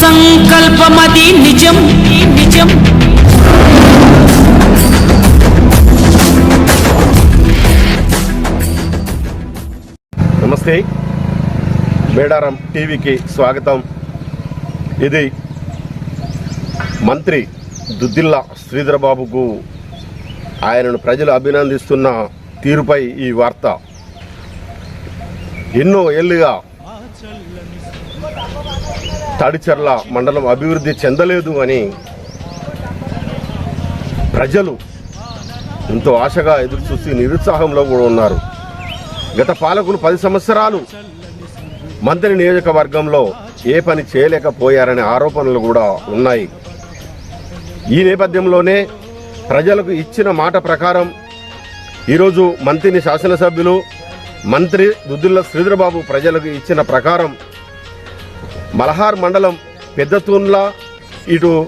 సంకల్పమది నిజం నిజం. నమస్తే. మేడారం టీవీకి స్వాగతం. ఇది మంత్రి దుద్దిల్ల శ్రీధరబాబుకు ఆయనను ప్రజలు అభినందిస్తున్న తీరుపై ఈ వార్త. ఎన్నో ఏళ్ళుగా తాడిచర్ల మండలం అభివృద్ధి చెందలేదు అని ప్రజలు ఎంతో ఆశగా ఎదురు చూసి నిరుత్సాహంలో కూడా ఉన్నారు. గత పాలకులు పది సంవత్సరాలు మంత్రి నియోజకవర్గంలో ఏ పని చేయలేకపోయారనే ఆరోపణలు కూడా ఉన్నాయి. ఈ నేపథ్యంలోనే ప్రజలకు ఇచ్చిన మాట ప్రకారం ఈరోజు మంత్రిని శాసనసభ్యులు మంత్రి దుద్దుల్ల శ్రీధరబాబు ప్రజలకు ఇచ్చిన ప్రకారం మలహార్ మండలం పెద్దతూన్ల ఇటు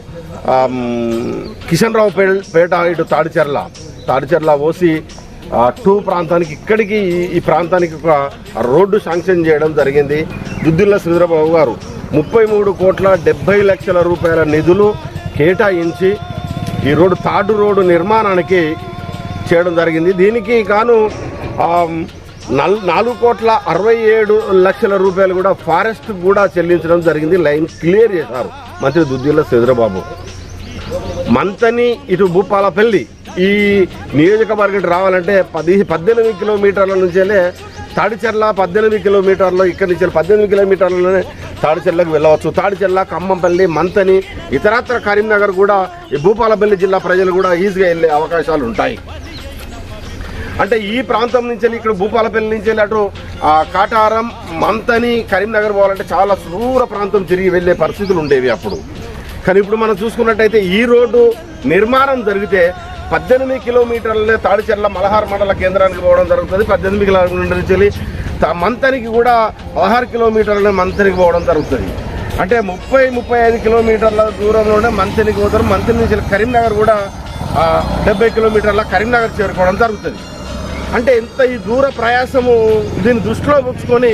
కిషన్ రావు పే- పేట ఇటు తాడిచెర్ల. తాడిచెర్ల ఓసి టూ ప్రాంతానికి ఇక్కడికి ఈ- ఈ ప్రాంతానికి ఒక రోడ్డు శాంక్షన్ చేయడం జరిగింది. దుద్దిల్ల శ్రీధరబాబు గారు. ముప్పై మూడు కోట్ల డెబ్బై లక్షల రూపాయల నిధులు కేటాయించి ఈ రోడ్డు తాడు రోడ్డు నిర్మాణానికి చేయడం జరిగింది. దీనికి గాను నల్ నాలుగు కోట్ల అరవై ఏడు లక్షల రూపాయలు కూడా ఫారెస్ట్ కూడా చెల్లించడం జరిగింది. లైన్ క్లియర్ చేశారు మంత్రి దుద్దిల్ల చంద్రబాబు మంతని ఇటు భూపాలపల్లి ఈ నియోజకవర్గం రావాలంటే పది పద్దెనిమిది కిలోమీటర్ల నుంచేనే తాడిచెర్ల పద్దెనిమిది కిలోమీటర్లు ఇక్కడి నుంచి పద్దెనిమిది కిలోమీటర్లలోనే తాడిచెర్లకు వెళ్ళవచ్చు. తాడిచెర్ల ఖమ్మంపల్లి మంతని ఇతరత్ర కరీంనగర్ కూడా ఈ భూపాలపల్లి జిల్లా ప్రజలు కూడా ఈజీగా వెళ్ళే అవకాశాలు ఉంటాయి. అంటే ఈ ప్రాంతం నుంచి వెళ్ళి ఇక్కడ భూపాలపల్లి నుంచి వెళ్ళి అటు కాటారం మంతని కరీంనగర్ పోవాలంటే చాలా దూర ప్రాంతం తిరిగి వెళ్ళే పరిస్థితులు ఉండేవి అప్పుడు. కానీ ఇప్పుడు మనం చూసుకున్నట్టయితే ఈ రోడ్డు నిర్మాణం జరిగితే పద్దెనిమిది కిలోమీటర్లనే తాడిచెర్ల మలహార్ మండల కేంద్రానికి పోవడం జరుగుతుంది. పద్దెనిమిది కిలోమీటర్ల నుంచి వెళ్ళి మంతనికి కూడా పదహారు కిలోమీటర్ల మంతనికి పోవడం జరుగుతుంది. అంటే ముప్పై ముప్పై ఐదు కిలోమీటర్ల దూరంలోనే మంతనికి పోతారు. మంత్రి నుంచి కరీంనగర్ కూడా డెబ్బై కిలోమీటర్ల కరీంనగర్ చేరుకోవడం జరుగుతుంది. అంటే ఇంత ఈ దూర ప్రయాసము దీన్ని దృష్టిలో ఉంచుకొని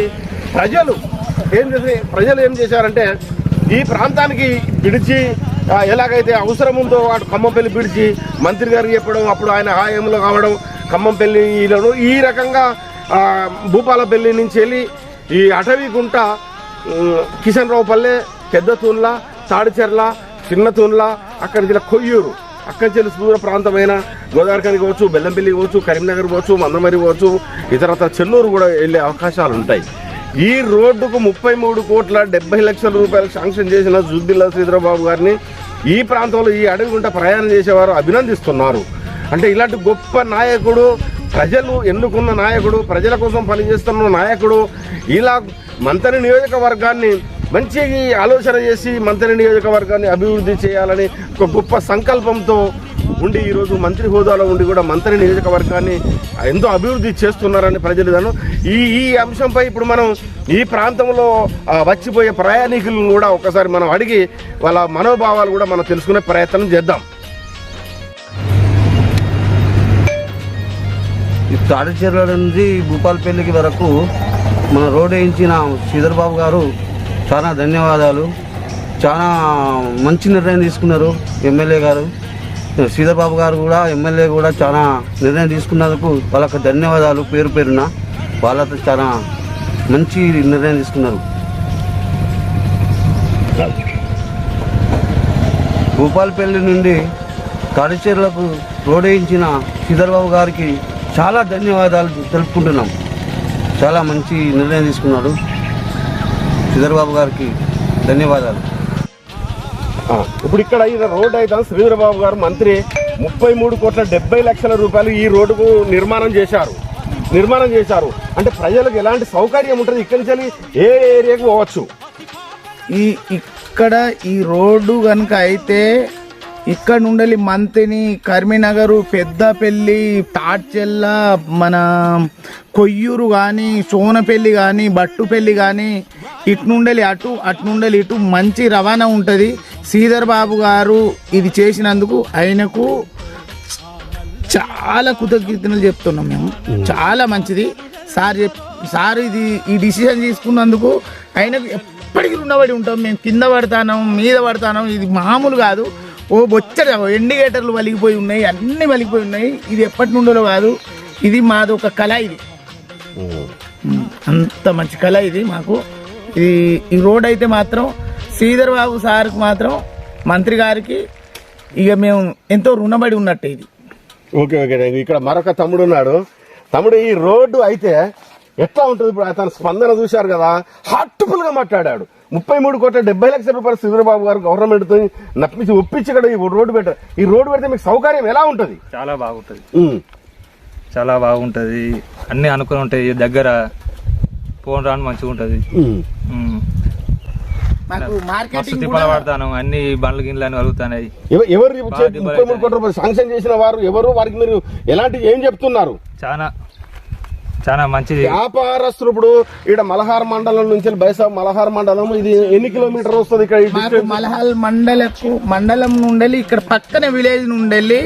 ప్రజలు ఏం చేసి ప్రజలు ఏం చేశారంటే ఈ ప్రాంతానికి పిడిచి ఎలాగైతే అవసరం ఉందో వాడు ఖమ్మంపల్లి పిడిచి మంత్రి గారికి చెప్పడం అప్పుడు ఆయన హాయంలో కావడం ఖమ్మంపల్లిలో ఈ రకంగా భూపాలపల్లి నుంచి వెళ్ళి ఈ అటవీ గుంట కిషన్ రావు పల్లె పెద్ద తూన్ల తాడిచెర్ల చిన్న తూన్ల అక్కడికి కొయ్యూరు. అక్కడి నుంచి దూర ప్రాంతమైన గోదావరికానికి పోవచ్చు బెల్లంపల్లి పోవచ్చు కరీంనగర్ పోవచ్చు మందమరి పోవచ్చు ఇతరత్ర చెల్లూరు కూడా వెళ్ళే అవకాశాలు ఉంటాయి. ఈ రోడ్డుకు ముప్పై మూడు కోట్ల డెబ్బై లక్షల రూపాయలు శాంక్షన్ చేసిన జుద్దిల్లా శ్రీధరబాబు గారిని ఈ ప్రాంతంలో ఈ అడవి గుంట ప్రయాణం చేసేవారు అభినందిస్తున్నారు. అంటే ఇలాంటి గొప్ప నాయకుడు ప్రజలు ఎన్నుకున్న నాయకుడు ప్రజల కోసం పనిచేస్తున్న నాయకుడు ఇలా మంత్రి నియోజకవర్గాన్ని మంచి ఆలోచన చేసి మంత్రి నియోజకవర్గాన్ని అభివృద్ధి చేయాలని ఒక గొప్ప సంకల్పంతో ఉండి ఈరోజు మంత్రి హోదాలో ఉండి కూడా మంత్రి నియోజకవర్గాన్ని ఎంతో అభివృద్ధి చేస్తున్నారని ప్రజలు ఈ ఈ అంశంపై ఇప్పుడు మనం ఈ ప్రాంతంలో వచ్చిపోయే ప్రయాణికులను కూడా ఒకసారి మనం అడిగి వాళ్ళ మనోభావాలు కూడా మనం తెలుసుకునే ప్రయత్నం చేద్దాం. ఈ తాడిచెర్ల నుంచి భూపాలపల్లికి వరకు మన రోడ్ వేయించిన శ్రీధర్ బాబు గారు చాలా ధన్యవాదాలు. చాలా మంచి నిర్ణయం తీసుకున్నారు ఎమ్మెల్యే గారు. శ్రీధర్ గారు కూడా ఎమ్మెల్యే కూడా చాలా నిర్ణయం తీసుకున్నందుకు వాళ్ళకి ధన్యవాదాలు పేరు పేరున. వాళ్ళతో చాలా మంచి నిర్ణయం తీసుకున్నారు. భూపాలపల్లి నుండి తాడిచేరులకు రోడ్ వేయించిన శ్రీధర్బాబు గారికి చాలా ధన్యవాదాలు తెలుపుకుంటున్నాం. చాలా మంచి నిర్ణయం తీసుకున్నాడు. శ్రీధర్బాబు గారికి ధన్యవాదాలు. ఇప్పుడు ఇక్కడ ఈ రోడ్డు అయితే శ్రీధరబాబు గారు మంత్రి ముప్పై మూడు కోట్ల డెబ్బై లక్షల రూపాయలు ఈ రోడ్డుకు నిర్మాణం చేశారు. నిర్మాణం చేశారు. అంటే ప్రజలకు ఎలాంటి సౌకర్యం ఉంటుంది? ఇక్కడి నుంచి ఏ ఏరియాకు పోవచ్చు? ఈ ఇక్కడ ఈ రోడ్డు కనుక అయితే ఇక్కడ నుండి మంతిని కరీంనగరు పెద్దపల్లి తాడ్చెల్ల మన కొయ్యూరు కానీ సోనపల్లి కానీ బట్టుపల్లి కానీ ఇటు నుండి అటు అటు నుండి ఇటు మంచి రవాణా ఉంటుంది. శ్రీధర్ బాబు గారు ఇది చేసినందుకు ఆయనకు చాలా కృతజ్ఞతలు చెప్తున్నాం మేము. చాలా మంచిది. సార్ చెప్ సార్ ఇది ఈ డిసిజన్ తీసుకున్నందుకు ఆయనకు ఎప్పటికీ రుణపడి ఉంటాం. మేము కింద పడతానం మీద పడతానం ఇది మామూలు కాదు. ఓ బొచ్చడి ఎండిగేటర్లు వలిగిపోయి ఉన్నాయి అన్నీ వలిగిపోయి ఉన్నాయి. ఇది ఎప్పటి నుండో కాదు ఇది మాది ఒక కళ ఇది. అంత మంచి కళ ఇది మాకు. ఇది ఈ రోడ్ అయితే మాత్రం శ్రీధర్ బాబు సార్కి మాత్రం మంత్రి గారికి ఇక మేము ఎంతో రుణపడి ఉన్నట్టే ఇది. ఓకే ఓకే ఇక్కడ మరొక తమ్ముడు ఉన్నాడు. తమ్ముడు ఈ రోడ్డు అయితే ఎట్లా ఉంటుంది ఇప్పుడు? అతను స్పందన చూశారు కదా హార్ట్ఫుల్గా మాట్లాడాడు. ముప్పై మూడు కోట్ల డెబ్బై లక్షల రూపాయలు సుధీరబాబు గారు గవర్నమెంట్తో నప్పించి ఒప్పించి ఇక్కడ ఈ రోడ్డు పెట్టారు ఈ రోడ్డు పెడితే మీకు సౌకర్యం ఎలా ఉంటుంది? చాలా బాగుంటుంది. చాలా బాగుంటుంది. అన్నీ అనుకుని ఉంటాయి దగ్గర ఫోన్ రాను మంచిగా ఉంటుంది. పడతాను అన్ని బండ్లు గిన్నెలు అని వలుగుతున్నాయి ఎవ- ఎవరు ముప్పై మూడు కోట్ల రూపాయలు శాంక్షన్ చేసిన వారు ఎవరు? వారికి మీరు ఎలాంటి ఏం చెప్తున్నారు? చాలా చాలా మంచిది. వ్యాపారస్తులు ఇప్పుడు ఇక్కడ మలహార్ మండలం నుంచి బైసా మలహార్ మండలం ఇది ఎన్ని కిలోమీటర్ వస్తుంది ఇక్కడ? మలహాల్ మండలకు మండలం నుండి ఇక్కడ పక్కన విలేజ్ నుండి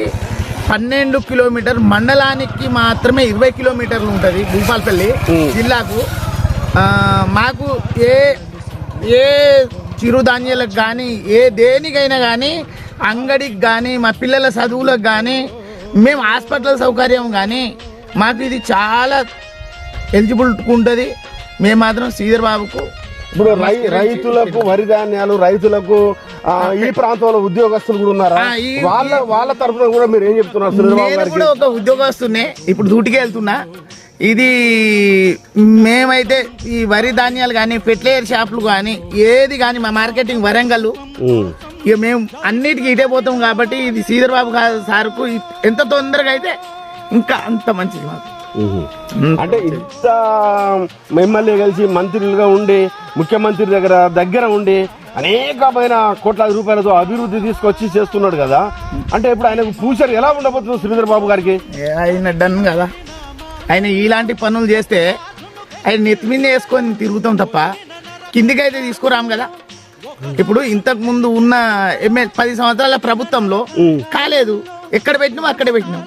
పన్నెండు కిలోమీటర్ మండలానికి మాత్రమే ఇరవై కిలోమీటర్లు ఉంటుంది భూపాలపల్లి జిల్లాకు. మాకు ఏ ఏ చిరుధాన్యాలకు కానీ ఏ దేనికైనా కానీ అంగడికి కానీ మా పిల్లల చదువులకు కానీ మేము హాస్పిటల్ సౌకర్యం కానీ మాకు ఇది చాలా ఎలిజిబుల్ ఉంటుంది. మేము మాత్రం శ్రీధర్ బాబుకు ఇప్పుడు రై- రైతులకు వరి ధాన్యాలు రైతులకు ఈ ప్రాంతంలో ఉద్యోగస్తులు కూడా ఉన్నారా? వాళ్ళ వాళ్ళ తరఫున కూడా మీరు ఏం చెప్తున్నారు ఒక ఉద్యోగస్తున్నే ఇప్పుడు డ్యూటీకి వెళ్తున్నా. ఇది మేమైతే ఈ వరి ధాన్యాలు కానీ ఫెర్టిలైజర్ షాపులు కానీ ఏది కానీ మా మార్కెటింగ్ వరంగల్. ఇక మేము అన్నిటికీ ఇటే పోతాం కాబట్టి ఇది శ్రీధర్ బాబు సార్కు ఎంత తొందరగా అయితే ఇంకా అంత మంచిది మాకు. అంటే ఇంత ఎమ్మెల్యే కలిసి మంత్రులుగా ఉండి ముఖ్యమంత్రి దగ్గర దగ్గర ఉండి అనేకమైన కోట్లాది రూపాయలతో అభివృద్ధి తీసుకొచ్చి చేస్తున్నాడు కదా. అంటే ఇప్పుడు ఆయనకు ఫ్యూచర్ ఎలా ఉండబోతుంది శ్రీధర్ బాబు గారికి ఆయన డన్ కదా. ఆయన ఇలాంటి పనులు చేస్తే ఆయన నెత్తి మీద వేసుకొని తిరుగుతాం తప్ప కిందికైతే తీసుకురాం కదా. ఇప్పుడు ఇంతకు ముందు ఉన్న ఎమ్మెల్యే పది సంవత్సరాల ప్రభుత్వంలో కాలేదు. ఎక్కడ పెట్టినాం అక్కడ పెట్టినాం.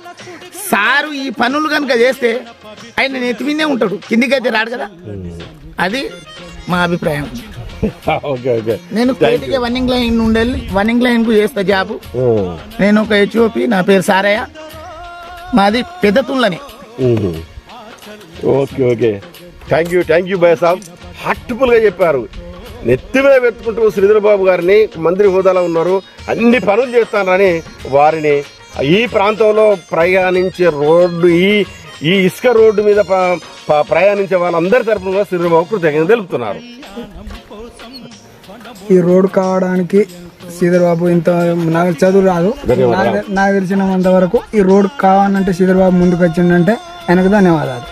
సారు ఈ పనులు కనుక చేస్తే ఆయన నెత్తి మీదే ఉంటాడు. కిందికైతే రాడు కదా? అది మా అభిప్రాయం. Okay okay. నేను వన్నింగ్ లైన్ వెళ్ళి వన్నింగ్ లైన్కు చేస్తా జాబు ఉమ్. నేను ఒక హెచ్ఓపి నా పేరు సారయ్య. మాది పెద్ద తుళ్ళని. మ్మ్. Okay okay. Thank you thank you bye సాబ్ హార్ట్ఫుల్గా చెప్పారు. నెత్తి మీద పెట్టుకుంటూ శ్రీధర్ బాబు గారిని మంత్రి హోదాలో ఉన్నారు. అన్ని పనులు చేస్తానని వారిని ఈ ప్రాంతంలో ప్రయాణించే రోడ్డు ఈ ఈ ఇసుక రోడ్డు మీద ప్రయాణించే వాళ్ళందరి తరపున కూడా కృతజ్ఞతలు తెలుపుతున్నారు. ఈ రోడ్ కావడానికి శ్రీధర్ బాబు ఇంత నాకు చదువు రాదు. నాకు తెలిసినంత వరకు ఈ రోడ్ కావాలంటే శ్రీధర్ బాబు ముందుకు వచ్చిందంటే ఆయనకు ధన్యవాదాలు.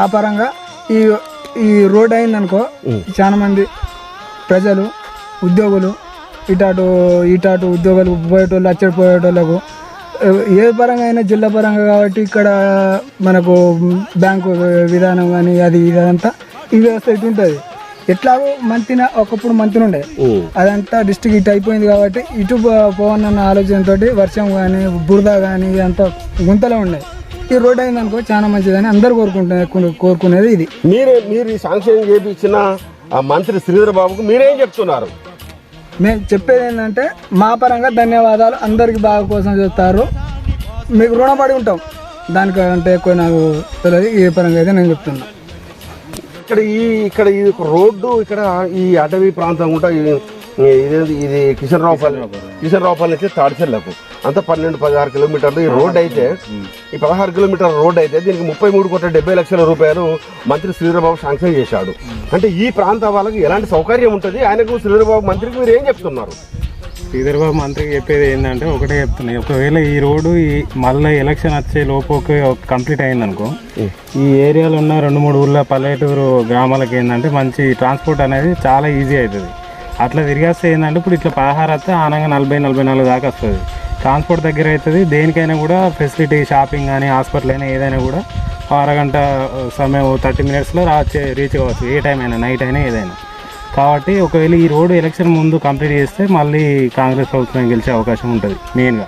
ఆ పరంగా ఈ ఈ రోడ్ అయిందనుకో చాలా మంది ప్రజలు ఉద్యోగులు ఇటాటు ఇటాటు ఉద్యోగాలు పోయేటోళ్ళు అచ్చడి పోయేటోళ్ళకు ఏ పరంగా అయినా జిల్లా పరంగా కాబట్టి ఇక్కడ మనకు బ్యాంకు విధానం కానీ అది ఇదంతా ఈ వ్యవస్థ ఇటు ఉంటుంది. ఎట్లాగో మంతిన ఒకప్పుడు మంతిన ఉండే. అదంతా డిస్టిక్ ఇటు అయిపోయింది కాబట్టి ఇటు పో- పోవన్నన్న ఆలోచనతో వర్షం కానీ బురద కానీ అంతా గుంతలో ఉండే. ఈ రోడ్ అయిందనుకో చాలా మంచిదని అందరు కోరుకుంటున్నారు కోరుకునేది ఇది. మీరు మీరు ఈ శాంక్షన్ చేయించిన ఆ మంత్రి శ్రీధర్ బాబుకు మీరేం చెప్తున్నారు? మేము చెప్పేది ఏంటంటే మా పరంగా ధన్యవాదాలు. అందరికి బాగా కోసం చెప్తారు మీకు రుణపడి ఉంటాం. దానికంటే ఎక్కువ నాకు తెలియదు. ఏ పరంగా అయితే నేను చెప్తున్నా. ఇక్కడ ఈ ఇక్కడ ఈ రోడ్డు ఇక్కడ ఈ అటవీ ప్రాంతం కూడా ఇదేంది ఇది కిషన్ రావుపల్లి కిషన్ రావుపల్లి నుంచి తాడిచెల్లకు అంత పన్నెండు పదహారు కిలోమీటర్లు ఈ రోడ్ అయితే ఈ పదహారు కిలోమీటర్ల రోడ్ అయితే దీనికి ముప్పై మూడు కోట్ల డెబ్బై లక్షల రూపాయలు మంత్రి శ్రీధరబాబు శాంక్షన్ చేశాడు. అంటే ఈ ప్రాంత వాళ్ళకి ఎలాంటి సౌకర్యం ఉంటుంది? ఆయనకు శ్రీధరబాబు మంత్రికి మీరు ఏం చెప్తున్నారు? శ్రీధర్ బాబు మంత్రికి చెప్పేది ఏంటంటే ఒకటే చెప్తున్నాయి ఒకవేళ ఈ రోడ్డు ఈ మళ్ళీ ఎలక్షన్ వచ్చే లోపు కంప్లీట్ అయిందనుకో ఈ ఏరియాలో ఉన్న రెండు మూడు ఊళ్ళ పల్లెటూరు గ్రామాలకు ఏంటంటే మంచి ట్రాన్స్పోర్ట్ అనేది చాలా ఈజీ అవుతుంది. అట్లా తిరిగేస్తే ఏంటంటే ఇప్పుడు ఇట్లా పదహారు వస్తే ఆనంగా నలభై నలభై నాలుగు దాకా వస్తుంది. ట్రాన్స్పోర్ట్ దగ్గర అవుతుంది దేనికైనా కూడా ఫెసిలిటీ షాపింగ్ కానీ హాస్పిటల్ అయినా ఏదైనా కూడా అరగంట సమయం థర్టీ మినిట్స్లో రాచే రీచ్ అవ్వచ్చు ఏ టైం అయినా నైట్ అయినా ఏదైనా. కాబట్టి ఒకవేళ ఈ రోడ్డు ఎలక్షన్ ముందు కంప్లీట్ చేస్తే మళ్ళీ కాంగ్రెస్ ప్రభుత్వం గెలిచే అవకాశం ఉంటుంది మెయిన్గా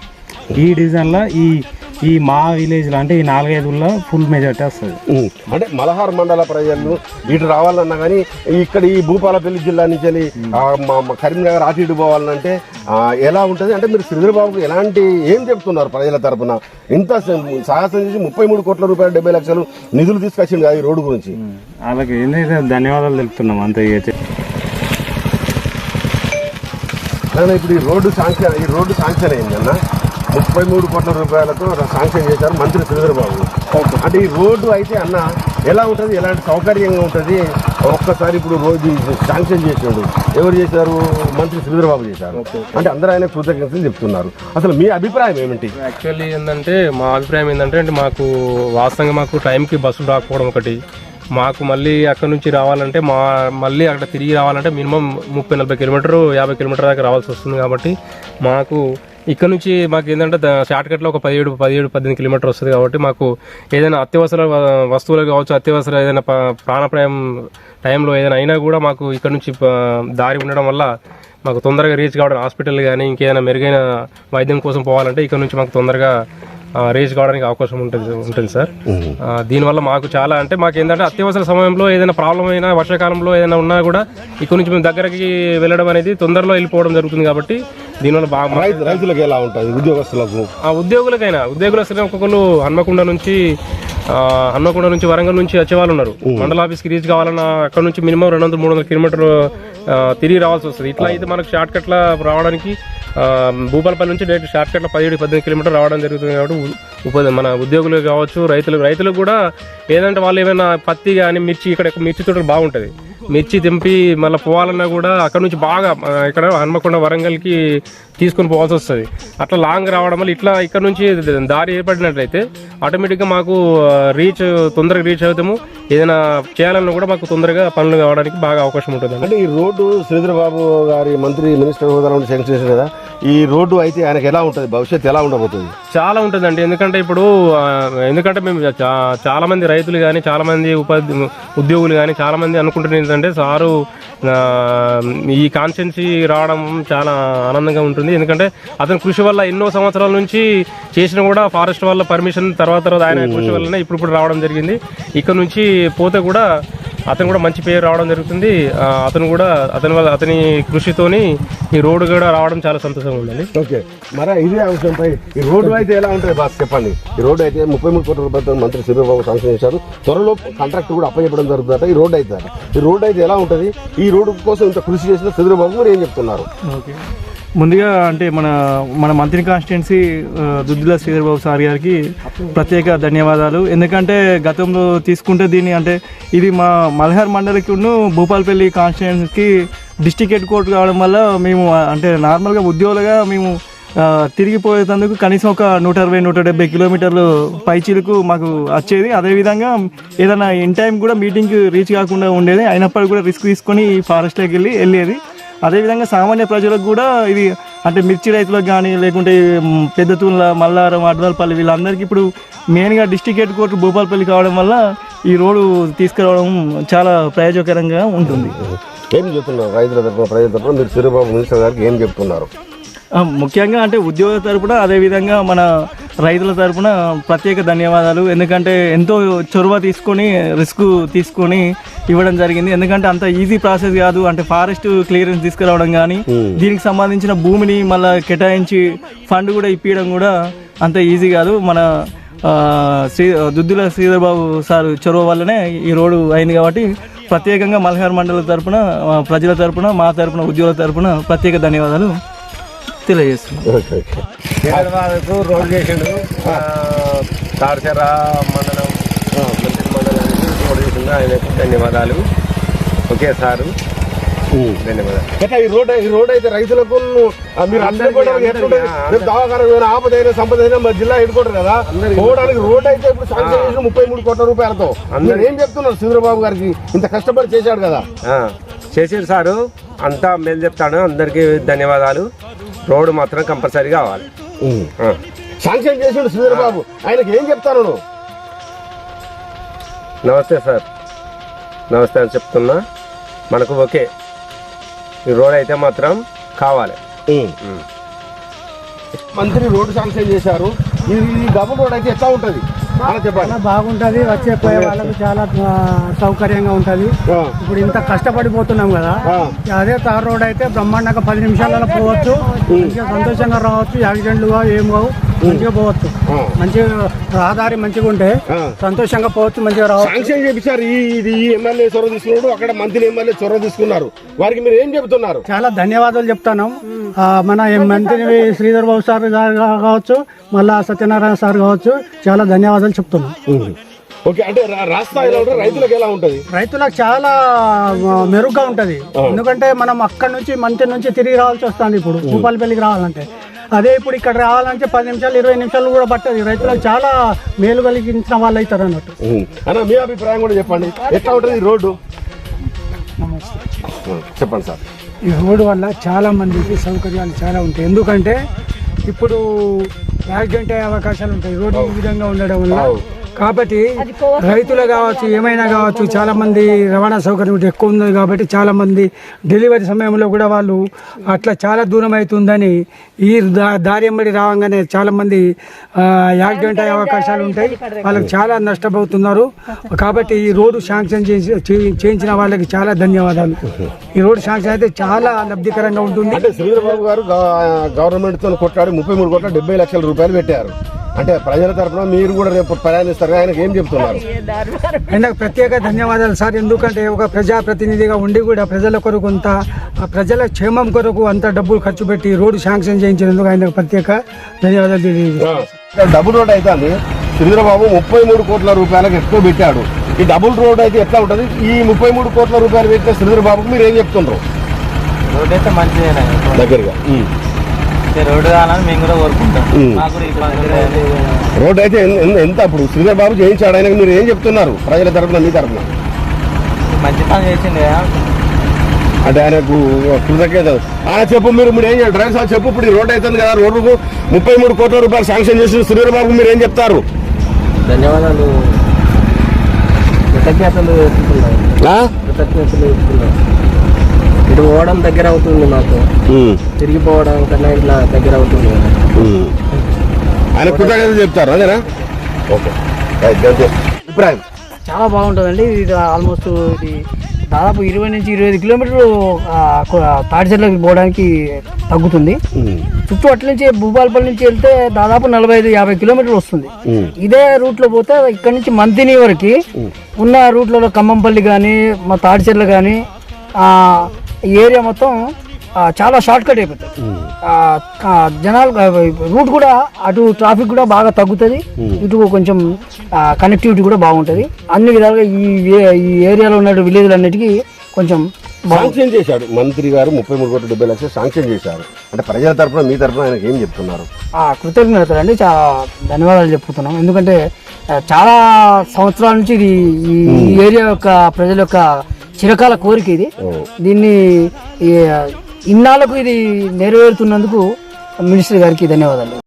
ఈ డివిజన్లో ఈ ఈ మా విలేజ్లో అంటే ఈ నాలుగైదు ఊళ్ళో ఫుల్ మెజార్టీ వస్తుంది. అంటే మలహార్ మండల ప్రజలు ఇటు రావాలన్నా కానీ ఇక్కడ ఈ భూపాలపల్లి జిల్లా నుంచి వెళ్ళి, కరీంనగర్ అటు ఇటు పోవాలంటే ఎలా ఉంటుంది? అంటే మీరు శ్రీధరబాబుకు ఎలాంటి ఏం చెప్తున్నారు ప్రజల తరపున? ఇంత సాహసం చేసి ముప్పై మూడు కోట్ల రూపాయలు డెబ్బై లక్షలు నిధులు తీసుకొచ్చింది కదా ఈ రోడ్డు గురించి. వాళ్ళకి ఏంటంటే ధన్యవాదాలు తెలుపుతున్నాం అంతే ఇప్పుడు ఈ రోడ్డు శాంక్షన్ ఈ రోడ్డు శాంక్షన్ అయిందన్న ముప్పై మూడు కోట్ల రూపాయలతో శాంక్షన్ చేశారు మంత్రి శ్రీధరబాబు. అంటే ఈ రోడ్డు అయితే అన్న ఎలా ఉంటుంది? ఎలాంటి సౌకర్యంగా ఉంటుంది? ఒక్కసారి ఇప్పుడు రోజు శాంక్షన్ చేసాడు. ఎవరు చేశారు? మంత్రి శ్రీధరబాబు చేశారు. అంటే అందరూ ఆయన కృతజ్ఞతలు చెప్తున్నారు. అసలు మీ అభిప్రాయం ఏమిటి? యాక్చువల్లీ ఏంటంటే మా అభిప్రాయం ఏంటంటే అంటే మాకు వాస్తవంగా మాకు టైంకి బస్సులు రాకపోవడం ఒకటి. మాకు మళ్ళీ అక్కడ నుంచి రావాలంటే మా మళ్ళీ అక్కడ తిరిగి రావాలంటే మినిమం ముప్పై నలభై కిలోమీటర్ యాభై కిలోమీటర్ దాకా రావాల్సి వస్తుంది కాబట్టి మాకు ఇక్కడ నుంచి మాకు ఏంటంటే షార్ట్ కట్లో ఒక పదిహేడు పదిహేడు పద్దెనిమిది కిలోమీటర్ వస్తుంది కాబట్టి మాకు ఏదైనా అత్యవసర వస్తువులు కావచ్చు అత్యవసర ఏదైనా ప్రాణప్రాయం టైంలో ఏదైనా అయినా కూడా మాకు ఇక్కడ నుంచి దారి ఉండడం వల్ల మాకు తొందరగా రీచ్ కావడం హాస్పిటల్ కానీ ఇంకేదైనా మెరుగైన వైద్యం కోసం పోవాలంటే ఇక్కడ నుంచి మాకు తొందరగా రీచ్ కావడానికి అవకాశం ఉంటుంది ఉంటుంది సార్. దీనివల్ల మాకు చాలా అంటే మాకు ఏంటంటే అత్యవసర సమయంలో ఏదైనా ప్రాబ్లం అయినా వర్షాకాలంలో ఏదైనా ఉన్నా కూడా ఇక్కడ నుంచి మేము దగ్గరకి వెళ్ళడం అనేది తొందరలో వెళ్ళిపోవడం జరుగుతుంది కాబట్టి దీనివల్ల బాగా రైతు రైతులకు ఎలా ఉంటుంది? ఉద్యోగస్తులకు? ఆ ఉద్యోగులకైనా ఉద్యోగులు వస్తే ఒక్కొక్కరు హన్మకొండ నుంచి హన్మకొండ నుంచి వరంగల్ నుంచి వచ్చే వాళ్ళు ఉన్నారు. మండల ఆఫీస్కి రీచ్ కావాలన్నా అక్కడ నుంచి మినిమం రెండు వందల మూడు వందల కిలోమీటర్ తిరిగి రావాల్సి వస్తుంది. ఇట్లా అయితే మనకు షార్ట్ కట్ల రావడానికి భూపాలపల్లి నుంచి డైరెక్ట్ షార్ట్ కట్ల పదిహేడు పద్దెనిమిది కిలోమీటర్ రావడం జరుగుతుంది కాబట్టి ఉపాధి మన ఉద్యోగులు కావచ్చు రైతులు రైతులకు కూడా ఏదంటే వాళ్ళు ఏమైనా పత్తి కానీ మిర్చి ఇక్కడ మిర్చి తోటలు బాగుంటుంది. మిర్చి తెంపి మళ్ళీ పోవాలన్నా కూడా అక్కడ నుంచి బాగా ఇక్కడ హన్మకొండ వరంగల్కి తీసుకొని పోవాల్సి వస్తుంది. అట్లా లాంగ్ రావడం వల్ల ఇట్లా ఇక్కడ నుంచి దారి ఏర్పడినట్లయితే ఆటోమేటిక్గా మాకు రీచ్ తొందరగా రీచ్ అవుతాము. ఏదైనా చేయాలన్నా కూడా మాకు తొందరగా పనులు కావడానికి బాగా అవకాశం ఉంటుంది అంటే ఈ రోడ్డు శ్రీధరబాబు గారి మంత్రి మినిస్టర్ హోదాలో శాంక్షన్ చేశారు కదా ఈ రోడ్డు అయితే ఆయనకు ఎలా ఉంటుంది? భవిష్యత్తు ఎలా ఉండబోతుంది? చాలా ఉంటుందండి. ఎందుకంటే ఇప్పుడు ఎందుకంటే మేము చాలా మంది రైతులు కానీ చాలా మంది ఉపాధి ఉద్యోగులు కానీ చాలా మంది అనుకుంటున్నారు ఏంటంటే సారు ఈ కాన్స్టెన్సీ రావడం చాలా ఆనందంగా ఉంటుంది. ఎందుకంటే అతని కృషి వల్ల ఎన్నో సంవత్సరాల నుంచి చేసిన కూడా ఫారెస్ట్ వల్ల పర్మిషన్ తర్వాత తర్వాత ఆయన కృషి వల్లనే ఇప్పుడు ఇప్పుడు రావడం జరిగింది. ఇక్కడ నుంచి పోతే కూడా అతను కూడా మంచి పేరు రావడం జరుగుతుంది. అతను కూడా అతని వల్ల అతని కృషితోని ఈ రోడ్డు కూడా రావడం చాలా సంతోషంగా ఉందండి. ఓకే. మరి ఇదే అంశంపై ఈ రోడ్డు అయితే ఎలా ఉంటుంది బాస్? చెప్పండి. ఈ రోడ్డు అయితే ముప్పై మూడు కోట్ల రూపాయలతో మంత్రి శ్రీధరబాబు శాంక్షన్ చేశారు. త్వరలో కాంట్రాక్ట్ కూడా అప్పచెప్పడం జరుగుతుందట. ఈ రోడ్డు అయితే ఈ రోడ్డు అయితే ఎలా ఉంటుంది? ఈ రోడ్డు కోసం ఇంత కృషి చేసిన శ్రీధరబాబు మీరు ఏం చెప్తున్నారు? ఓకే. ముందుగా అంటే మన మన మంత్రి కాన్స్టిట్యున్సీ దుద్దుల శ్రీధర్బాబు సార్ గారికి ప్రత్యేక ధన్యవాదాలు. ఎందుకంటే గతంలో తీసుకుంటే దీన్ని అంటే ఇది మా మల్హార్ మండలికి ఉన్న భూపాలపల్లి కాన్స్టిట్యున్సీకి డిస్టిక్ హెడ్ కోర్టు కావడం వల్ల మేము అంటే నార్మల్గా ఉద్యోగులుగా మేము తిరిగిపోయేందుకు కనీసం ఒక నూట అరవై నూట డెబ్బై కిలోమీటర్లు పైచీలకు మాకు వచ్చేది. అదేవిధంగా ఏదైనా ఇన్ టైం కూడా మీటింగ్కి రీచ్ కాకుండా ఉండేది. అయినప్పటికీ కూడా రిస్క్ తీసుకొని ఫారెస్ట్లోకి వెళ్ళి వెళ్ళేది. అదేవిధంగా సామాన్య ప్రజలకు కూడా ఇది అంటే మిర్చి రైతులకు కానీ లేకుంటే పెద్దతూళ్ళ మల్లారం అడ్వాల్పల్లి వీళ్ళందరికీ ఇప్పుడు మెయిన్గా డిస్టిక్ హెడ్ కోర్టు భూపాలపల్లి కావడం వల్ల ఈ రోడ్డు తీసుకురావడం చాలా ప్రయోజకరంగా ఉంటుంది. ఏం చెప్తున్నారు రైతుల తరఫున ప్రజల తరఫున మీరు శ్రీధరబాబు మినిస్టర్ గారికి ఏం చెప్తున్నారు? ముఖ్యంగా అంటే ఉద్యోగ తరపున అదేవిధంగా మన రైతుల తరపున ప్రత్యేక ధన్యవాదాలు. ఎందుకంటే ఎంతో చొరవ తీసుకొని రిస్క్ తీసుకొని ఇవ్వడం జరిగింది. ఎందుకంటే అంత ఈజీ ప్రాసెస్ కాదు. అంటే ఫారెస్ట్ క్లియరెన్స్ తీసుకురావడం కానీ దీనికి సంబంధించిన భూమిని మళ్ళీ కేటాయించి ఫండ్ కూడా ఇప్పించడం కూడా అంత ఈజీ కాదు. మన శ్రీ దుద్దుల శ్రీధర్బాబు సార్ చొరవ వల్లనే ఈ రోడ్డు అయింది కాబట్టి ప్రత్యేకంగా మల్హార్ మండల తరపున ప్రజల తరపున మా తరపున ఉద్యోగుల తరపున ప్రత్యేక ధన్యవాదాలు. తెలియజేస్తున్నాం. Okay okay. హైదరాబాద్కు రోడ్ చేసిండు. తారచర మండలం మండలానికి రోడ్ చేసిండు. ఆయనకు ధన్యవాదాలు. Okay sir. ధన్యవాదాలు. ఎట్లా ఈ రోడ్ ఈ రోడ్ అయితే రైతులకు మీరు అందరూ కూడా ఎట్లుంటుంది? మా జిల్లా హెడ్కోటర్ కదా. పోవడానికి రోడ్ అయితే ఇప్పుడు శాంక్షన్ చేసిన ముప్పై మూడు కోట్ల రూపాయలతో. ఏం చెప్తున్నారు చంద్రబాబు గారికి? ఇంత కష్టపడి చేశాడు కదా. చేసిండు సారు. అంతా మేలు చెప్తాడు అందరికీ ధన్యవాదాలు. రోడ్డు మాత్రం కంపల్సరీ కావాలి. ఆ. శాంక్షన్ చేసిండు చంద్రబాబు ఆయనకి ఏం చెప్తాను నువ్వు? నమస్తే సార్. నమస్తే అని చెప్తున్నా. మనకు ఓకే. ఈ రోడ్ అయితే మాత్రం కావాలి. మంత్రి రోడ్డు శాంక్షన్ చేశారు. ఇది ఈ డబుల్ రోడ్ అయితే ఎట్లా ఉంటుంది? చెప్పండి. బాగుంటది. వచ్చే పోయే వాళ్ళకు చాలా సౌకర్యంగా ఉంటది. ఇప్పుడు ఇంత కష్టపడిపోతున్నాం కదా. అదే తార్ రోడ్ అయితే బ్రహ్మాండంగా పది నిమిషాలలో పోవచ్చు. సంతోషంగా రావచ్చు. యాక్సిడెంట్లు కావు, ఏం కావు. మంచిగా పోవచ్చు. మంచిగా రహదారి మంచిగా ఉంటే. సంతోషంగా పోవచ్చు మంచిగా రావచ్చు. శాంక్షన్ చేపించారు. ఈ ఇది ఈ ఎమ్మెల్యే చొరవ తీసుకున్నాడు అక్కడ మంత్రి ఎమ్మెల్యే చొరవ తీసుకున్నారు. వారికి మీరు ఏం చెబుతున్నారు? చాలా ధన్యవాదాలు చెప్తాను. మన మంత్రి శ్రీధర్ బాబు సార్ కావచ్చు మళ్ళా సత్యనారాయణ సార్ కావచ్చు చాలా ధన్యవాదాలు చెప్తున్నాం ఓకే అంటే రా- రాష్ట్ర స్థాయిలో ఉంటే రైతులకు ఎలా ఉంటది? రైతులకు చాలా మెరుగ్గా ఉంటది. ఎందుకంటే మనం అక్కడ నుంచి మంత్రి నుంచి తిరిగి రావాల్సి వస్తుంది ఇప్పుడు. భూపాలపల్లికి రావాలంటే. అదే ఇప్పుడు ఇక్కడ రావాలంటే పది నిమిషాలు ఇరవై నిమిషాలు కూడా పట్టదు. రైతులకు చాలా మేలు కలిగించిన వాళ్ళు అవుతారు అన్నట్టు. అన్న మీ అభిప్రాయం కూడా చెప్పండి. ఎట్లా ఉంటుంది ఈ రోడ్డు? చెప్పండి సార్. ఈ రోడ్డు వల్ల చాలా మందికి సౌకర్యాలు చాలా ఉంటాయి. ఎందుకంటే ఇప్పుడు యాక్సిడెంట్ అయ్యే అవకాశాలు ఉంటాయి. రోడ్డు ఈ విధంగా ఉండడం వల్ల కాబట్టి రైతులు కావచ్చు ఏమైనా కావచ్చు చాలా మంది రవాణా సౌకర్యం కూడా ఎక్కువ ఉంది కాబట్టి చాలా మంది డెలివరీ సమయంలో కూడా వాళ్ళు అట్లా చాలా దూరం అవుతుందని ఈ దా- దారి ఎంబడి రావంగానే చాలా మంది ఆ, యాక్సిడెంట్ అయ్యే అవకాశాలు ఉంటాయి. వాళ్ళకి చాలా నష్టపోతున్నారు. కాబట్టి ఈ రోడ్డు శాంక్షన్ చేసి చేయించిన వాళ్ళకి చాలా ధన్యవాదాలు. ఈ రోడ్డు శాంక్షన్ అయితే చాలా లబ్ధికరంగా ఉంటుంది. అంటే శ్రీధరబాబు గారు గవర్నమెంట్తో కొట్లాడి ముప్పై మూడు కోట్ల డెబ్బై లక్షల రూపాయలు పెట్టారు. అంటే ప్రజల తరఫున మీరు కూడా రేపు ప్రయాణిస్తారు ఆయనకి ఏం చెప్తున్నారు? ఆయనకు ప్రత్యేక ధన్యవాదాలు సార్. ఎందుకంటే ఒక ప్రజాప్రతినిధిగా ఉండి కూడా ప్రజల కొరకు అంత ఆ ప్రజల క్షేమం కొరకు అంత డబ్బులు ఖర్చు పెట్టి రోడ్డు శాంక్షన్ చేయించినందుకు ఆయనకు ప్రత్యేక ధన్యవాదాలు తెలియజేస్తాను. డబుల్ రోడ్ అయితే శ్రీధరబాబు ముప్పై మూడు కోట్ల రూపాయలకు ఎక్కువ పెట్టాడు. ఈ డబుల్ రోడ్ అయితే ఎట్లా ఉంటుంది? ఈ ముప్పై మూడు కోట్ల రూపాయలు పెట్టిన శ్రీధరబాబుకు మీరు ఏం చెప్తుండ్రు? రోడ్ అయితే మంచిదేనా? దగ్గరగా. రోడ్డు కావాలని మేము కూడా కోరుకుంటాం. అయితే ఎంత అప్పుడు? శ్రీధరబాబు చేయించాడు ఆయనకు మీరు ఏం చెప్తున్నారు? ప్రజల తరఫున మీ తరఫున మంచి పని చేసిండే. అంటే ఆయనకు కృతజ్ఞత ఆయన చెప్పు మీరు మీరు ఏం చేయాలి? డ్రైవర్ సార్ చెప్పు ఇప్పుడు ఈ రోడ్ అవుతుంది కదా రోడ్డుకు ముప్పై మూడు కోట్ల రూపాయలు శాంక్షన్ చేసిన శ్రీధరబాబు మీరు ఏం చెప్తారు? ధన్యవాదాలు. కృతజ్ఞతలు? కృతజ్ఞతలు ఇటు పోవడం దగ్గర అవుతుంది మాకు. తిరిగిపోవడం కన్నా ఇట్లా దగ్గర అవుతుంది. ఆయన కృతజ్ఞత చెప్తారు? అదేనా? ఓకే. అభిప్రాయం చాలా బాగుంటుందండి. ఇది ఆల్మోస్ట్ ఇది దాదాపు ఇరవై నుంచి ఇరవై ఐదు కిలోమీటర్లు తాడిచెట్లకి పోవడానికి తగ్గుతుంది. చుట్టూ అట్ల నుంచి భూపాలపల్లి నుంచి వెళ్తే దాదాపు నలభై ఐదు యాభై కిలోమీటర్లు వస్తుంది. ఇదే రూట్లో పోతే ఇక్కడ నుంచి మంతిని వరకు ఉన్న రూట్లలో ఖమ్మంపల్లి కానీ మా తాడిచెర్ల కానీ ఈ ఏరియా మొత్తం చాలా షార్ట్ కట్ అయిపోతుంది జనాలు రూట్ కూడా అటు ట్రాఫిక్ కూడా బాగా తగ్గుతుంది. ఇటు కొంచెం కనెక్టివిటీ కూడా బాగుంటుంది. అన్ని విధాలుగా ఈ ఈ ఏరియాలో ఉన్న విలేజ్లు అన్నిటికీ కొంచెం శాంక్షన్ చేశాడు. మంత్రి గారు ముప్పై మూడు కోట్ల డెబ్బై లక్షలు శాంక్షన్ చేశారు. అంటే ప్రజల తరఫున మీ తరఫున ఆయనకి ఏం చెప్తున్నారు? ఆ, కృతజ్ఞతలు అండి చాలా ధన్యవాదాలు చెప్పుతున్నాం ఎందుకంటే చాలా సంవత్సరాల నుంచి ఇది ఈ ఈ ఏరియా యొక్క ప్రజల యొక్క చిరకాల కోరిక ఇది. దీన్ని ఈ, ఇన్నాళ్ళకు ఇది నెరవేరుతున్నందుకు మినిస్టర్ గారికి ధన్యవాదాలు.